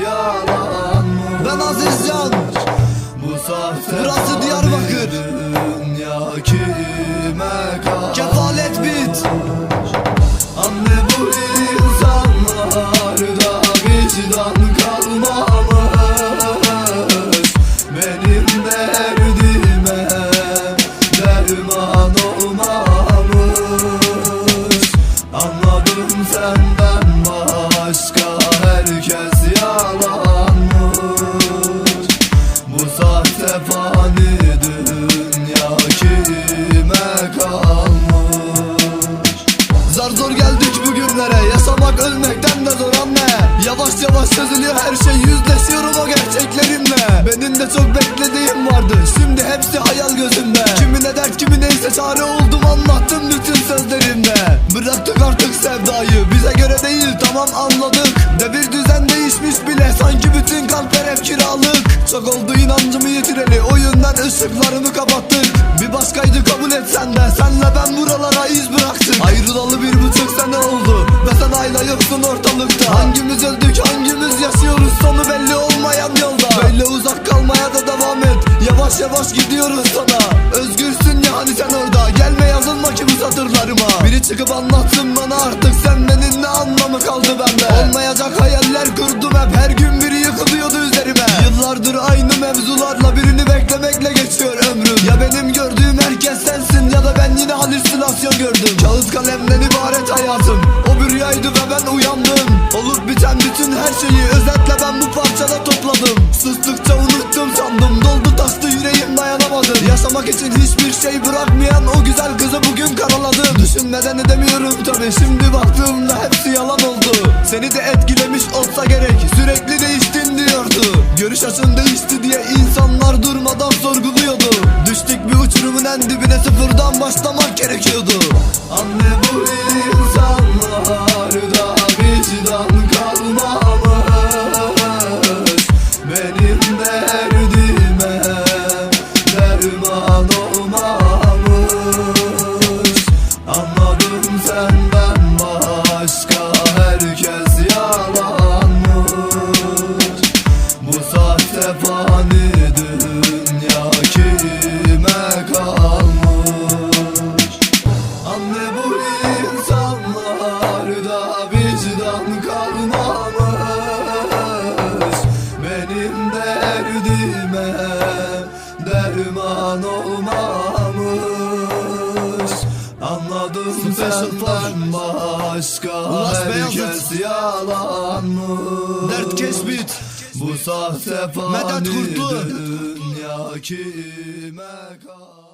yalan Ben Aziz Can. Bu sahte Burası Diyarbakır. Dünya kime kalmış? Kefalet bit. Anne bu insanlarda vicdan kalmamış. Benim derdime derman olmamış. Anladım senden sahte fani dünya kime kalmış Zar zor geldik bugünlere ölmekten de zor anne. Yavaş yavaş çözülüyor her şey yüzleşiyorum o gerçeklerimle. Benim de çok beklediğim vardı şimdi hepsi hayal gözümde. Kimine dert kimine ise çare oldum anlattım bütün sözlerimde Bıraktık artık sevdayı bize göre değil tamam anladık. Devir düzen değişmiş bile sanki bütün kalpler hep kiralık. Çok oldu inancımı yitireli O yüzden kapattık Bir başkaydı kabul etsen de Senle ben buralara iz bıraktık Ayrılalı bir buçuk sene oldu. Ve sen hala yoksun ortalıkta. Hangimiz öldük hangimiz yaşıyoruz? Sonu belli olmayan yolda. Böyle uzak kalmaya da devam et. Yavaş yavaş gidiyoruz sana. Özgürsün ya hani sen orada. Gelme yazılma ki bu satırlarıma. Biri çıkıp anlatsın bana artık. Sen benim ne anlamı kaldı bende? Olmayacak hayaller kurdum hep. Her gün rüyaydı ve ben uyandım. Olup biten bütün her şeyi Özetle ben bu parçada topladım. Sustukça unuttum sandım Doldu taştı yüreğim dayanamadım Yaşamak için hiçbir şey bırakmayan O güzel kızı bugün karaladım Düşünmeden edemiyorum tabi Şimdi baktığımda hepsi yalan oldu. Seni de etkilemiş olsa gerek Sürekli değiştin diyordu. Görüş açın değişti diye insanlar durmadan sorguluyordu. Düştük bir uçurumun en dibine sıfırdan başlamak gerekiyordu. Anne vicdan kalmamış Benim derdime derman olmamış Anladım senden başka herkes yalanmış. Dertkeş bit. Bu sahte fani dünya kime kalmış